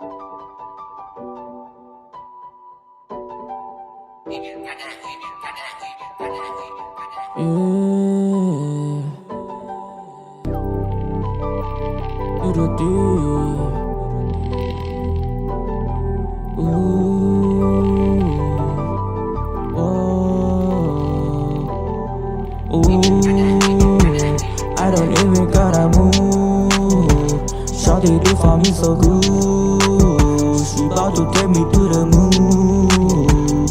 Do. Ooh. Oh. Ooh. I don't even gotta move. Shawty do for me so good. She to take me to the moon.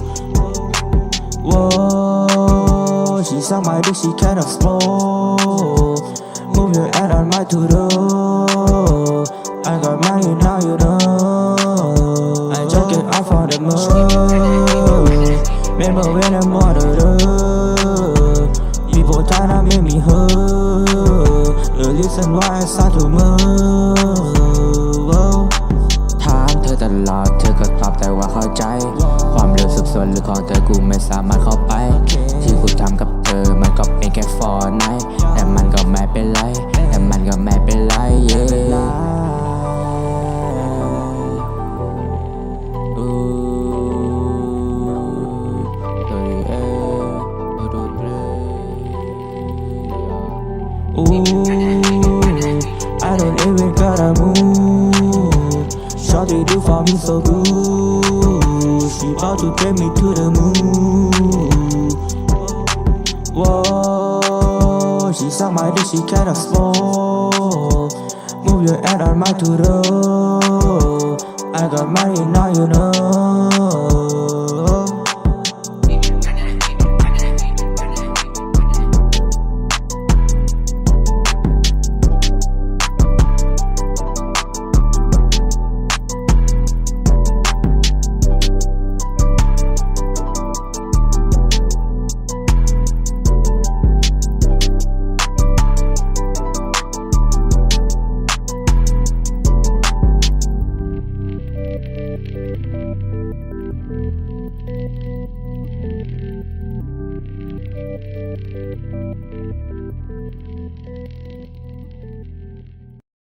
Whoa, she's on my dick, she kinda slow. Move your head on my to the. I got money now, you know. I just get off on the moon. Remember when I'm on the. People trying to make me hurt. The reason why I start to move. ส่วนหรือของเธอกูไม่สามารถเข้าไป ที่กูทำกับเธอมันก็เป็นแค่ฟอร์ไนแต่มันก็ไม่เป็นไร แต่มันก็ไม่เป็นไร yeah อู้เฮ้ยเอ้ยดูดู Ooh, I don't even gotta move. Shawty do for me so good. She about to take me to the moon. Whoa, she suck my dick, she kinda slow. Move your head on my to the. I got money now, you know. Thank you.